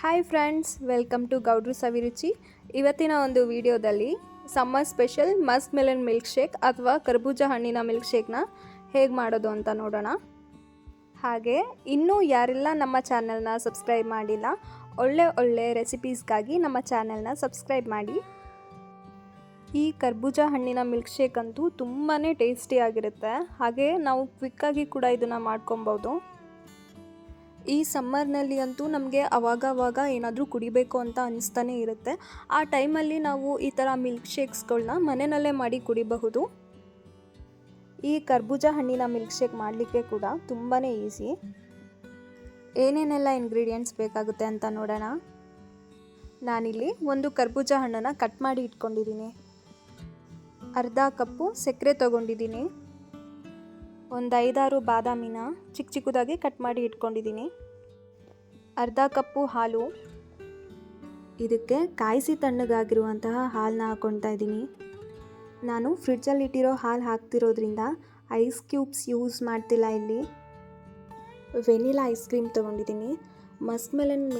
Hi friends welcome to ಗೌಡ್ರು ಸವಿರುಚಿ ಇವತ್ತಿನ ಒಂದು ವಿಡಿಯೋದಲ್ಲಿ summer special musk melon milk shake ಅಥವಾ ಕರ್ಬೂಜ ಹಣ್ಣಿನ ಮಿಲ್ಕ್ ಶೇಕ್ನ ಹೇಗೆ ಮಾಡೋದು ಅಂತ ನೋಡೋಣ. ಹಾಗೆ ಇನ್ನೂ ಯಾರೆಲ್ಲ ನಮ್ಮ ಚಾನಲ್ನ ಸಬ್ಸ್ಕ್ರೈಬ್ ಮಾಡಿಲ್ಲ, ಒಳ್ಳೆ ಒಳ್ಳೆ ರೆಸಿಪೀಸ್ಗಾಗಿ ನಮ್ಮ ಚಾನೆಲ್ನ ಸಬ್ಸ್ಕ್ರೈಬ್ ಮಾಡಿ. ಈ ಕರ್ಬೂಜ ಹಣ್ಣಿನ ಮಿಲ್ಕ್ ಶೇಕ್ ಅಂತೂ ತುಂಬಾ ಟೇಸ್ಟಿಯಾಗಿರುತ್ತೆ ಹಾಗೆ ನಾವು ಕ್ವಿಕ್ಕಾಗಿ ಕೂಡ ಇದನ್ನು ಮಾಡ್ಕೊಬೋದು. ಈ ಸಮ್ಮರ್ನಲ್ಲಿ ಅಂತೂ ನಮಗೆ ಅವಾಗವಾಗ ಏನಾದರೂ ಕುಡಿಬೇಕು ಅಂತ ಅನಿಸ್ತಾನೆ ಇರುತ್ತೆ. ಆ ಟೈಮಲ್ಲಿ ನಾವು ಈ ಥರ ಮಿಲ್ಕ್ ಶೇಕ್ಸ್ಗಳನ್ನ ಮನೆಯಲ್ಲೇ ಮಾಡಿ ಕುಡಿಬಹುದು. ಈ ಕರ್ಬೂಜ ಹಣ್ಣಿನ ಮಿಲ್ಕ್ ಶೇಕ್ ಮಾಡಲಿಕ್ಕೆ ಕೂಡ ತುಂಬಾ ಈಸಿ. ಏನೇನೆಲ್ಲ ಇಂಗ್ರೀಡಿಯೆಂಟ್ಸ್ ಬೇಕಾಗುತ್ತೆ ಅಂತ ನೋಡೋಣ. ನಾನಿಲ್ಲಿ ಒಂದು ಕರ್ಬೂಜ ಹಣ್ಣನ್ನು ಕಟ್ ಮಾಡಿ ಇಟ್ಕೊಂಡಿದ್ದೀನಿ. ಅರ್ಧ ಕಪ್ಪು ಸಕ್ಕರೆ ತೊಗೊಂಡಿದ್ದೀನಿ. ಒಂದು ಐದಾರು ಬಾದಾಮಿನ ಚಿಕ್ಕ ಚಿಕ್ಕದಾಗಿ ಕಟ್ ಮಾಡಿ ಇಟ್ಕೊಂಡಿದ್ದೀನಿ. ಅರ್ಧ ಕಪ್ಪು ಹಾಲು. ಇದಕ್ಕೆ ಕಾಯಿಸಿ ತಣ್ಣಗಾಗಿರುವಂತಹ ಹಾಲನ್ನ ಹಾಕ್ಕೊಳ್ತಾ ಇದ್ದೀನಿ. ನಾನು ಫ್ರಿಡ್ಜಲ್ಲಿ ಇಟ್ಟಿರೋ ಹಾಲು ಹಾಕ್ತಿರೋದ್ರಿಂದ ಐಸ್ ಕ್ಯೂಬ್ಸ್ ಯೂಸ್ ಮಾಡ್ತಿಲ್ಲ ಇಲ್ಲಿ. ವೆನಿಲಾ ಐಸ್ ಕ್ರೀಮ್ ತೊಗೊಂಡಿದ್ದೀನಿ. Musk melon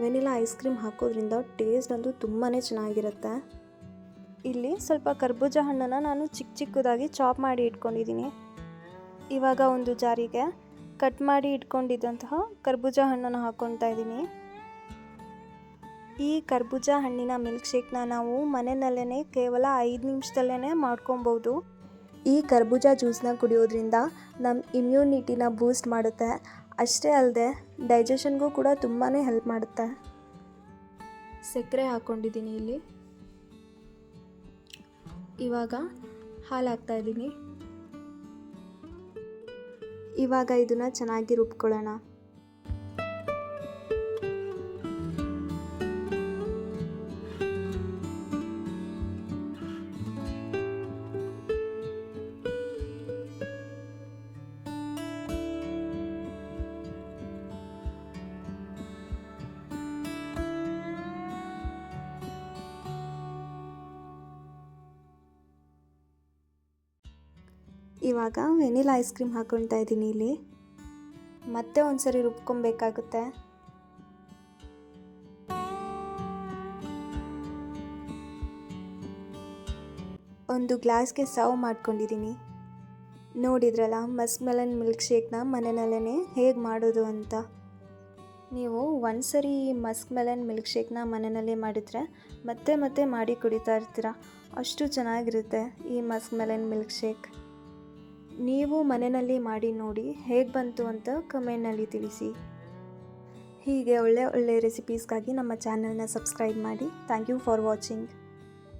vanilla ice cream ಹಾಕೋದ್ರಿಂದ ಟೇಸ್ಟ್ ಅಂತೂ ತುಂಬಾ ಚೆನ್ನಾಗಿರುತ್ತೆ. ಇಲ್ಲಿ ಸ್ವಲ್ಪ ಕರ್ಬೂಜ ಹಣ್ಣನ್ನು ನಾನು ಚಿಕ್ಕ ಚಿಕ್ಕದಾಗಿ ಚಾಪ್ ಮಾಡಿ ಇಟ್ಕೊಂಡಿದ್ದೀನಿ. ಇವಾಗ ಒಂದು ಜಾರಿಗೆ ಕಟ್ ಮಾಡಿ ಇಟ್ಕೊಂಡಿದ್ದಂತಹ ಕರ್ಬೂಜ ಹಣ್ಣನ್ನು ಹಾಕ್ಕೊಳ್ತಾ ಇದ್ದೀನಿ. ಈ ಕರ್ಬೂಜ ಹಣ್ಣಿನ ಮಿಲ್ಕ್ ಶೇಕ್ನ ನಾವು ಮನೆಯಲ್ಲೇ ಕೇವಲ ಐದು ನಿಮಿಷದಲ್ಲೇ ಮಾಡ್ಕೊಬೋದು ಈ ಕರ್ಬೂಜ ಜ್ಯೂಸನ್ನ ಕುಡಿಯೋದ್ರಿಂದ ನಮ್ಮ ಇಮ್ಯುನಿಟಿನ ಬೂಸ್ಟ್ ಮಾಡುತ್ತೆ. ಅಷ್ಟೇ ಅಲ್ಲದೆ ಡೈಜೆಷನ್ಗೂ ಕೂಡ ತುಂಬಾ ಹೆಲ್ಪ್ ಮಾಡುತ್ತೆ. ಸಕ್ಕರೆ ಹಾಕ್ಕೊಂಡಿದ್ದೀನಿ ಇಲ್ಲಿ. ಇವಾಗ ಹಾಲು ಹಾಕ್ತಾ ಇದ್ದೀನಿ. ಇವಾಗ ಇದನ್ನು ಚೆನ್ನಾಗಿ ರುಬ್ಕೊಳ್ಳೋಣ. ಇವಾಗ ವೆನಿಲಾ ಐಸ್ ಕ್ರೀಮ್ ಹಾಕ್ಕೊಳ್ತಾ ಇದ್ದೀನಿ ಇಲ್ಲಿ. ಮತ್ತೆ ಒಂದ್ಸರಿ ರುಬ್ಕೊಬೇಕಾಗುತ್ತೆ. ಒಂದು ಗ್ಲಾಸ್ಗೆ ಸರ್ವ್ ಮಾಡ್ಕೊಂಡಿದ್ದೀನಿ. ನೋಡಿದ್ರಲ್ಲ, ಮಸ್ಮೆಲನ್ ಮಿಲ್ಕ್ ಶೇಕ್ನ ಮನೆಯಲ್ಲೇ ಹೇಗೆ ಮಾಡೋದು ಅಂತ. ನೀವು ಒಂದ್ಸರಿ ಈ ಮಸ್ಕ್ ಮೆಲನ್ ಮಿಲ್ಕ್ ಶೇಕ್ನ ಮನೆಯಲ್ಲೇ ಮಾಡಿದರೆ ಮತ್ತೆ ಮತ್ತೆ ಮಾಡಿ ಕುಡಿತಾ ಇರ್ತೀರ. ಅಷ್ಟು ಚೆನ್ನಾಗಿರುತ್ತೆ ಈ ಮಸ್ಕ್ ಮೆಲನ್ ಮಿಲ್ಕ್ ಶೇಕ್ ನೀವು ಮನೆಯಲ್ಲಿ ಮಾಡಿ ನೋಡಿ ಹೇಗೆ ಬಂತು ಅಂತ ಕಮೆಂಟ್ನಲ್ಲಿ ತಿಳಿಸಿ. ಹೀಗೆ ಒಳ್ಳೆ ಒಳ್ಳೆ ರೆಸಿಪೀಸ್ಗಾಗಿ ನಮ್ಮ ಚಾನಲ್ನ ಸಬ್ಸ್ಕ್ರೈಬ್ ಮಾಡಿ. Thank you for watching